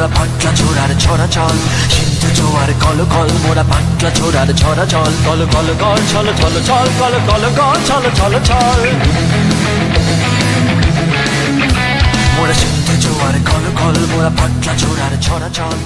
মোরা পাটলা ছোড়ার ছড়া চল সিন্ধু জোয়ার কল কল মোরা পাটলা ছোড়ার ছড়া চল কল কল কল, ছল ছল ছল, কল কল কল, ছল ছল ছল। মোরা সিন্ধু জোয়ার কল কল মোরা পাটলা ছোড়ার ছড়া চল